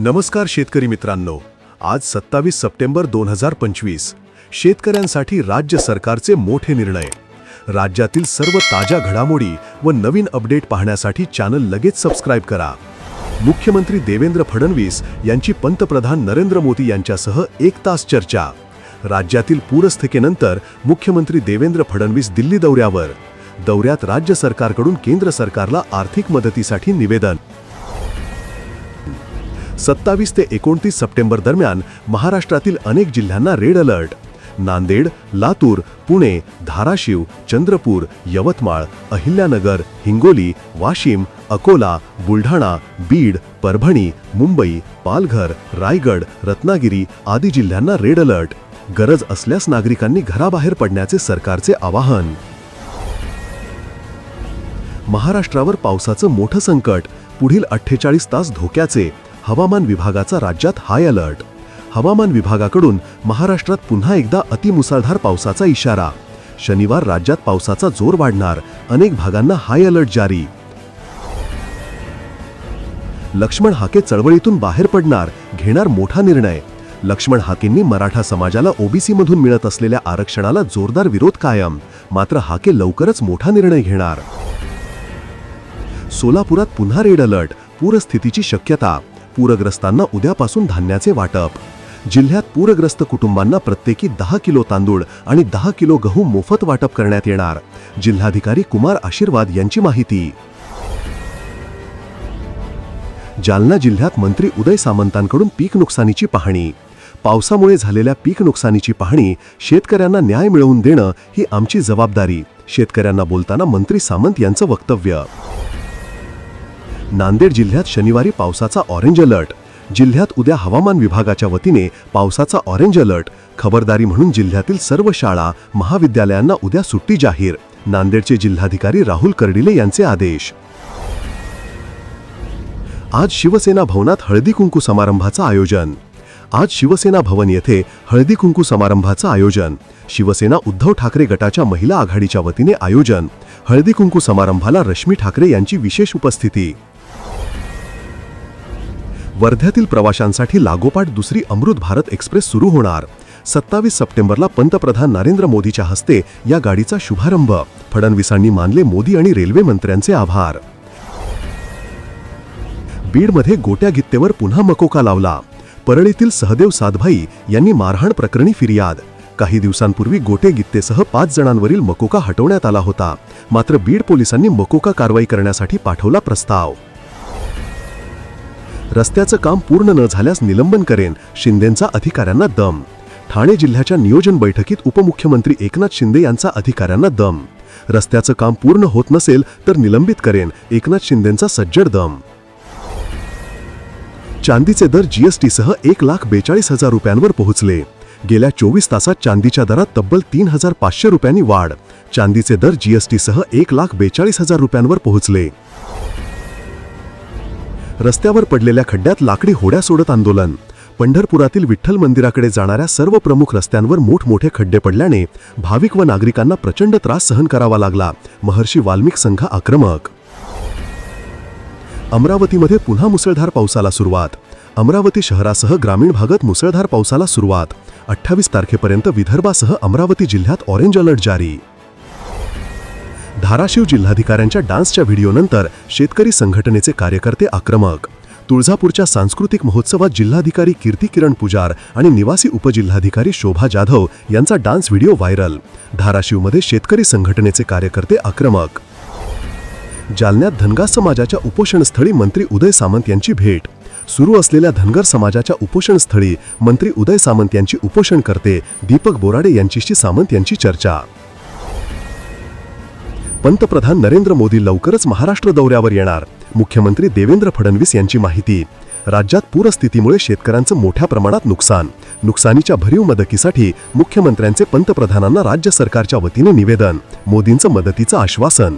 नमस्कार शेतकरी मित्रांनो. आज सत्तावीस सप्टेंबर दोन हजार पंचवीस. शेतकऱ्यांसाठी राज्य सरकारचे मोठे निर्णय. राज्यातील सर्व ताज्या घडामोडी व नवीन अपडेट पाहण्यासाठी चॅनल लगेच सबस्क्राईब करा. मुख्यमंत्री देवेंद्र फडणवीस यांची पंतप्रधान नरेंद्र मोदी यांच्यासह एक तास चर्चा. राज्यातील पूरस्थितीनंतर मुख्यमंत्री देवेंद्र फडणवीस दिल्ली दौऱ्यावर. दौऱ्यात राज्य सरकारकडून केंद्र सरकारला आर्थिक मदतीसाठी निवेदन. सत्तावीस ते एकोणतीस सप्टेंबर दरम्यान महाराष्ट्रातील अनेक जिल्ह्यांना रेड अलर्ट. नांदेड लातूर पुणे धाराशिव चंद्रपूर यवतमाळ अहिल्यानगर हिंगोली वाशिम अकोला बुलढाणा बीड परभणी मुंबई पालघर रायगड रत्नागिरी आदी जिल्ह्यांना रेड अलर्ट. गरज असल्यास नागरिकांनी घराबाहेर पडण्याचे सरकारचे आवाहन. महाराष्ट्रावर पावसाचं मोठं संकट. पुढील अठ्ठेचाळीस तास धोक्याचे. हवामान विभागाचा राज्यात हाय अलर्ट. हवामान विभागाकडून महाराष्ट्रात पुन्हा एकदा अतिमुसळधार पावसाचा इशारा. शनिवार राज्यात पावसाचा जोर वाढणार. अनेक भागांना हाय अलर्ट जारी. लक्ष्मण हाके चळवळीतून बाहेर पडणार घेणार मोठा निर्णय. लक्ष्मण हाकेंनी मराठा समाजाला ओबीसी मधून मिळत असलेल्या आरक्षणाला जोरदार विरोध कायम. मात्र हाके लवकरच मोठा निर्णय घेणार. सोलापुरात पुन्हा रेड अलर्ट पूरस्थितीची शक्यता. पूरग्रस्तांना उद्यापासून धान्याचे वाटप. जिल्ह्यात पूरग्रस्त कुटुंबांना प्रत्येकी दहा किलो तांदूळ आणि दहा किलो गहू मोफत वाटप करण्यात येणार. जिल्हाधिकारी कुमार आशीर्वाद यांची माहिती. जालना जिल्ह्यात मंत्री उदय सामंतांकडून पीक नुकसानीची पाहणी. पावसामुळे झालेल्या पीक नुकसानीची पाहणी शेतकऱ्यांना न्याय मिळवून देणं ही आमची जबाबदारी शेतकऱ्यांना बोलताना मंत्री सामंत यांचं वक्तव्य. नांदेड जिल्ह्यात शनिवारी पावसाचा ऑरेंज अलर्ट जिल्ह्यात उद्या हवामान विभागाच्या वतीने पावसाचा ऑरेंज अलर्ट खबरदारी म्हणून जिल्ह्यातील सर्व शाळा महाविद्यालयांना उद्या सुट्टी जाहीर. नांदेडचे जिल्हाधिकारी राहुल कर्डिले यांचे आदेश. आज शिवसेना भवनात हळदी कुंकू समारंभाचं आयोजन. आज शिवसेना भवन येथे हळदी कुंकू समारंभाचं आयोजन. शिवसेना उद्धव ठाकरे गटाच्या महिला आघाडीच्या वतीने आयोजन. हळदी कुंकू समारंभाला रश्मी ठाकरे यांची विशेष उपस्थिती. वर्ध्यातील प्रवाशांसाठी लागोपाठ दुसरी अमृत भारत एक्सप्रेस सुरू होणार. सत्तावीस सप्टेंबरला पंतप्रधान नरेंद्र मोदीच्या हस्ते या गाडीचा शुभारंभ. फडणवीसांनी मानले मोदी आणि रेल्वे मंत्र्यांचे आभार. बीडमध्ये गोट्या गित्तेवर पुन्हा मकोका लावला. परळीतील सहदेव सातभाई यांनी मारहाण प्रकरणी फिर्याद. काही दिवसांपूर्वी गोटे गित्तेसह पाच जणांवरील मकोका हटवण्यात आला होता. मात्र बीड पोलिसांनी मकोका कारवाई करण्यासाठी पाठवला प्रस्ताव. रस्त्याचं काम पूर्ण न झाल्यास निलंबन करेन शिंदेंचा अधिकाऱ्यांना दम. ठाणे जिल्ह्याच्या नियोजन बैठकीत उपमुख्यमंत्री एकनाथ शिंदे यांचा अधिकाऱ्यांना दम. रस्त्याचं काम पूर्ण होत नसेल तर निलंबित करेन एकनाथ शिंदेंचा सज्जड दम. चांदीचे दर जीएसटीसह एक लाख बेचाळीस हजार रुपयांवर पोहोचले. गेल्या चोवीस तासात चांदीच्या दरात तब्बल तीन हजार पाचशे रुपयांनी वाढ. चांदीचे दर जीएसटीसह एक लाख बेचाळीस हजार रुपयांवर पोहोचले. रस्त्यावर पडलेल्या खड्ड्यात लाकडी होड्या सोडत आंदोलन. पंढरपुरातील विठ्ठल मंदिराकडे जाणाऱ्या सर्व प्रमुख रस्त्यांवर मोठमोठे खड्डे पडल्याने भाविक व नागरिकांना प्रचंड त्रास सहन करावा लागला. महर्षी वाल्मिक संघ आक्रमक. अमरावतीमध्ये पुन्हा मुसळधार पावसाला सुरुवात. अमरावती शहरासह ग्रामीण भागात मुसळधार पावसाला सुरुवात. अठ्ठावीस तारखेपर्यंत विदर्भासह अमरावती जिल्ह्यात ऑरेंज अलर्ट जारी. धाराशिव जिल्हाधिकाऱ्यांच्या डान्सच्या व्हिडिओनंतर शेतकरी संघटनेचे कार्यकर्ते आक्रमक. तुळजापूरच्या सांस्कृतिक महोत्सवात जिल्हाधिकारी कीर्ती किरण पुजार आणि निवासी उपजिल्हाधिकारी शोभा जाधव यांचा डान्स व्हिडिओ व्हायरल. धाराशिवमध्ये शेतकरी संघटनेचे कार्यकर्ते आक्रमक. जालन्यात धनगर समाजाच्या उपोषणस्थळी मंत्री उदय सामंत यांची भेट. सुरू असलेल्या धनगर समाजाच्या उपोषणस्थळी मंत्री उदय सामंत यांची उपोषण करते दीपक बोराडे यांच्याशी सामंत यांची चर्चा. पंतप्रधान नरेंद्र मोदी लवकरच महाराष्ट्र दौऱ्यावर येणार. मुख्यमंत्री देवेंद्र फडणवीस यांची माहिती. राज्यात पूरस्थितीमुळे शेतकऱ्यांचं मोठ्या प्रमाणात नुकसान. नुकसानीच्या भरीव मदतीसाठी मुख्यमंत्र्यांचे पंतप्रधानांना राज्य सरकारच्या वतीने निवेदन. मोदींचं मदतीचं आश्वासन.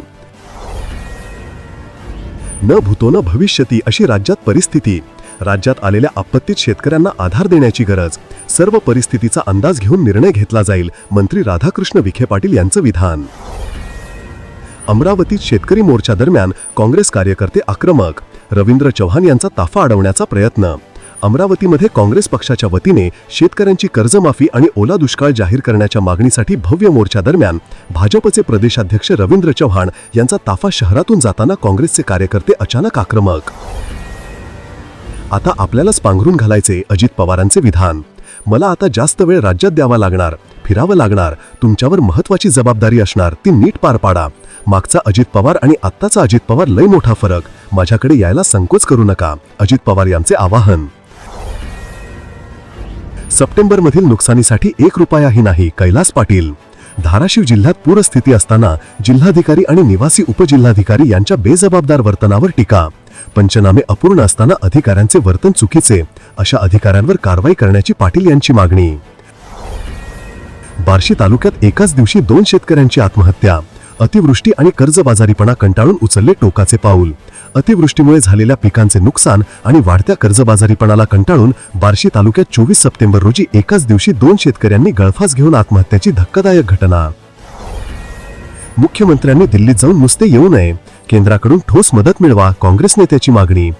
न भूतो न भविष्यती अशी राज्यात परिस्थिती. राज्यात आलेल्या आपत्तीत शेतकऱ्यांना आधार देण्याची गरज. सर्व परिस्थितीचा अंदाज घेऊन निर्णय घेतला जाईल मंत्री राधाकृष्ण विखे पाटील यांचं विधान. अमरावतीत शेतकरी मोर्चा दरम्यान काँग्रेस कार्यकर्ते आक्रमक. रवींद्र चव्हाण यांचा ताफा अडवण्याचा प्रयत्न. अमरावतीमध्ये काँग्रेस पक्षाच्या वतीने शेतकऱ्यांची कर्जमाफी आणि ओला दुष्काळ जाहीर करण्याच्या मागणीसाठी भव्य मोर्चा दरम्यान भाजपचे प्रदेशाध्यक्ष रवींद्र चव्हाण यांचा ताफा शहरातून जाताना काँग्रेसचे कार्यकर्ते अचानक आक्रमक. आता आपल्यालाच पांघरून घालायचे अजित पवारांचे विधान. मला आता जास्त वेळ राज्यात द्यावा लागणार फिरावं लागणार तुमच्यावर महत्वाची जबाबदारी असणार ती नीट पार पाडा. मागचा अजित पवार आणि आत्ताचा अजित पवार लय मोठा फरक. माझ्याकडे यायला संकोच करू नका. अजित पवार यांचे आवाहन. सप्टेंबरमधील नुकसानीसाठी एक रुपयाही नाही कैलास पाटील. धाराशिव जिल्ह्यात पूरस्थिती असताना जिल्हाधिकारी आणि निवासी उपजिल्हाधिकारी यांच्या बेजबाबदार वर्तनावर टीका. पंचनामे अपूर्ण असताना अधिकाऱ्यांचे वर्तन चुकीचे. अशा अधिकाऱ्यांवर कारवाई करण्याची पाटील यांची मागणी. बार्शी तालुक्यात एकाच दिवशी दोन शेतकऱ्यांची आत्महत्या. अतिवृष्टी आणि कर्जबाजारीपणा कंटाळून उचलले टोकाचे पाऊल. अतिवृष्टीमुळे झालेल्या पिकांचे नुकसान आणि वाढत्या कर्जबाजारीपणाला कंटाळून बार्शी तालुक्यात चोवीस सप्टेंबर रोजी एकाच दिवशी दोन शेतकऱ्यांनी गळफास घेऊन आत्महत्याची धक्कादायक घटना. मुख्यमंत्र्यांनी दिल्लीत जाऊन नुसते येऊ नये. केंद्राकडून ठोस मदत मिळवा काँग्रेस नेत्याची मागणी.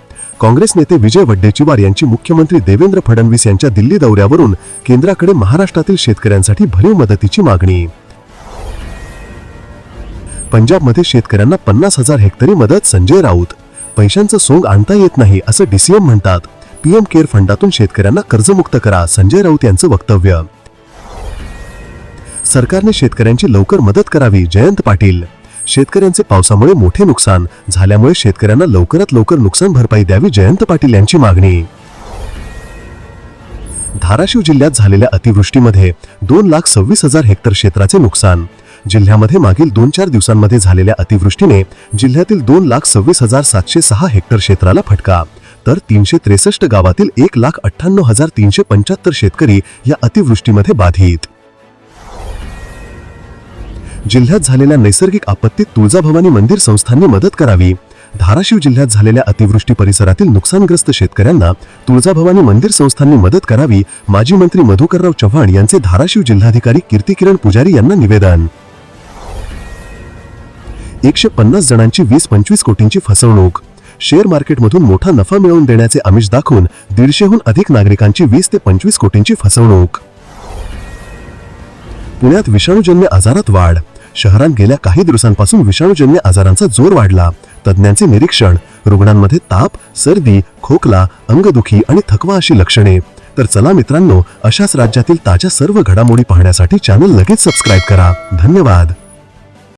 काँग्रेस नेते विजय वड्डेचीवार यांची मुख्यमंत्री देवेंद्र फडणवीस यांच्या दिल्ली दौऱ्यावरून केंद्राकडे महाराष्ट्रातील शेतकऱ्यांसाठी भरीव मदतीची मागणी. पंजाबमध्ये शेतकऱ्यांना पन्नास हजार हेक्टरी मदत संजय राऊत. पैशांचं सोंग आणता येत नाही असं डीसीएम म्हणतात. पीएम केअर फंडातून शेतकऱ्यांना कर्जमुक्त करा संजय राऊत यांचं वक्तव्य. सरकारने शेतकऱ्यांची लवकर मदत करावी जयंत पाटील. शेतकऱ्यांचे पावसामुळे मोठे नुकसान झाल्यामुळे शेतकऱ्यांना लवकरात लवकर नुकसान भरपाई द्यावी जयंत पाटील यांची मागणी. धाराशिव जिल्ह्यात झालेल्या अतिवृष्टीमध्ये दोन लाख सव्वीस हजार हेक्टर क्षेत्राचे नुकसान. जिल्ह्यामध्ये मागील दोन चार दिवसांमध्ये झालेल्या अतिवृष्टीने जिल्ह्यातील दोन लाख सव्वीस हजार सातशे सहा हेक्टर क्षेत्राला फटका. तर तीनशे त्रेसष्ट गावातील एक लाख अठ्ठ्याण्णव हजार तीनशे पंच्याहत्तर शेतकरी या अतिवृष्टीमध्ये बाधित. जिल्ह्यात झालेल्या नैसर्गिक आपत्तीत तुळजाभवानी मंदिर संस्थांनी मदत करावी. धाराशिव जिल्ह्यात झालेल्या अतिवृष्टी परिसरातील नुकसानग्रस्त शेतकऱ्यांना तुळजाभवानी मंदिर संस्थांनी मदत करावी माजी मंत्री मधुकरराव चव्हाण यांचे धाराशिव जिल्हाधिकारी कीर्तिकिरण पुजारी यांना निवेदन. एकशे पन्नास जणांची वीस पंचवीस कोटींची फसवणूक. शेअर मार्केटमधून मोठा नफा मिळवून देण्याचे आमिष दाखवून दीडशेहून अधिक नागरिकांची वीस ते पंचवीस कोटींची फसवणूक. पुण्यात विषाणूजन्य आजारात वाढ. शहरात गेल्या काही दिवसांपासून विषाणूजन्य आजारांचा जोर वाढला. तज्ज्ञांचे निरीक्षण रुग्णांमध्ये ताप सर्दी खोकला अंगदुखी आणि थकवा अशी लक्षणे. तर चला मित्रांनो अशाच राज्यातील ताज्या सर्व घडामोडी पाहण्यासाठी चॅनल लगेच सबस्क्राईब करा. धन्यवाद.